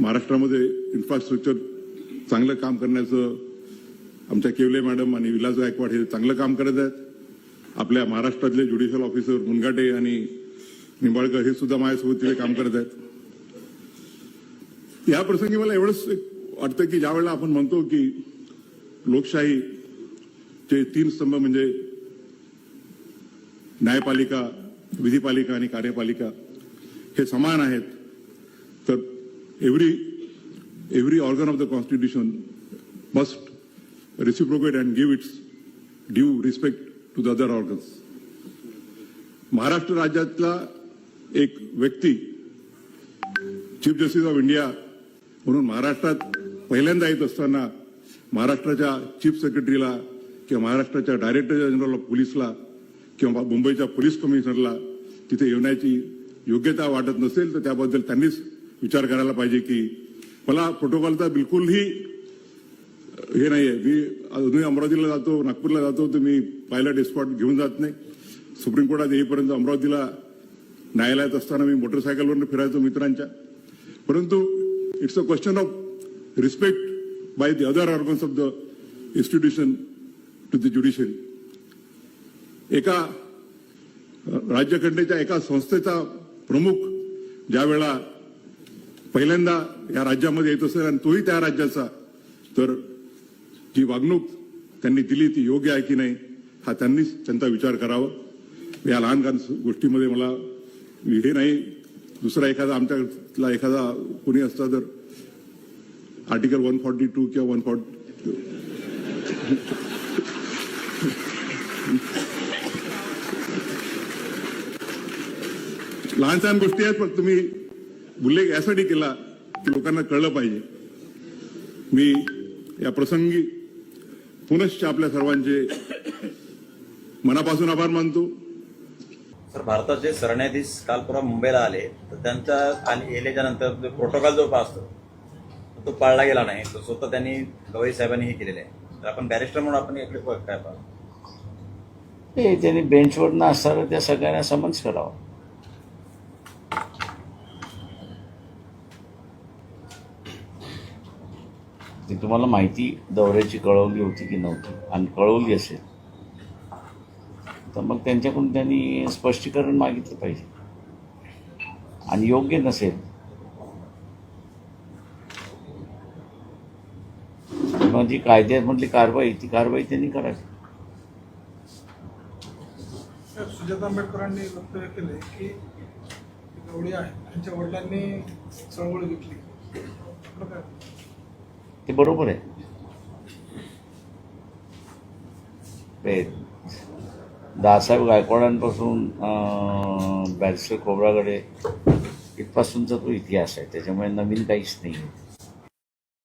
महाराष्ट्रामध्ये इन्फ्रास्ट्रक्चर चांगलं काम करण्याचं आमच्या केवले मॅडम आणि विलास गायकवाड हे चांगलं काम करत आहेत. आपल्या महाराष्ट्रातले ज्युडिशियल ऑफिसर मुनगाटे आणि निंबाळकर हे सुद्धा माझ्यासोबत तिथे काम करत आहेत. या प्रसंगी मला एवढंच वाटतं की ज्यावेळेला आपण म्हणतो की लोकशाहीचे तीन स्तंभ म्हणजे न्यायपालिका विधीपालिका आणि कार्यपालिका हे समान आहेत तर every, every organ of the constitution must reciprocate and give its due respect to the other organs Maharashtra राज्यातला एक व्यक्ती चीफ जस्टिस ऑफ इंडिया म्हणून महाराष्ट्रात पहिल्यांदा येत असताना महाराष्ट्राच्या चीफ सेक्रेटरीला किंवा महाराष्ट्राच्या डायरेक्टर जनरल ऑफ पोलीसला किंवा मुंबईच्या पोलीस कमिशनरला तिथे येण्याची योग्यता वाटत नसेल तर त्याबद्दल त्यांनीच विचार करायला पाहिजे की मला प्रोटोकॉलचा बिलकुलही हे नाही आहे मी अजूनही अमरावतीला जातो नागपूरला जातो तर मी पायलट एस्कॉट घेऊन जात नाही. सुप्रीम कोर्टात येईपर्यंत अमरावतीला न्यायालयात असताना मी मोटरसायकलवर फिरायचो मित्रांच्या. परंतु it's a question of respect by the other organs of the institution to the judiciary एका राज्यघटनेच्या एका संस्थेचा प्रमुख ज्या वेळा पहिल्यांदा या राज्यामध्ये येत असेल आणि तोही त्या राज्याचा तर जी वागणूक त्यांनी दिली ती योग्य आहे की नाही हा त्यांनीच त्यांचा विचार करावा. या लहान लहान गोष्टीमध्ये मला हे नाही. दुसरा एखादा आमच्यातला एखादा कोणी असता तर आर्टिकल वन फॉर्टी टू किंवा वन फॉर्टी लहान सहान गोष्टी आहेत पण तुम्ही उल्लेख यासाठी केला की लोकांना कळलं पाहिजे. मी या प्रसंगी पुनश्च आपल्या सर्वांचे मनापासून आभार मानतो. तर भारताचे सरन्यायाधीश काल परवा मुंबईला आले तर त्यांच्या आणि येल्याच्या नंतर प्रोटोकॉल जो असतो तो पाळला गेला नाही. तो स्वतः त्यांनी गवई साहेबांनी हे केलेले आहे. तर आपण बॅरिस्टर म्हणून आपण इकडे काय पाहतो. त्यांनी बेंचवरनं असताना त्या सगळ्यांना समन्स करावं. ती तुम्हाला माहिती दौऱ्याची कळवली होती की नव्हती आणि कळवली असेल. तर मग त्यांच्याकडून त्यांनी स्पष्टीकरण मागितलं पाहिजे. आणि योग्य नसेल. मग जी कायद्यामधली कारवाई ती कारवाई त्यांनी करावी. सुजाता आंबेडकरांनी वक्तव्य केले की गवळी आहे त्यांच्या वडिलांनी चळवळ घेतली. ते बरोबर आहे. ते दासाहेब गायकवाडांपासून बॅरिस्टर खोब्रागडे इथपासूनचा तो इतिहास आहे. त्याच्यामुळे नवीन काहीच नाही आहे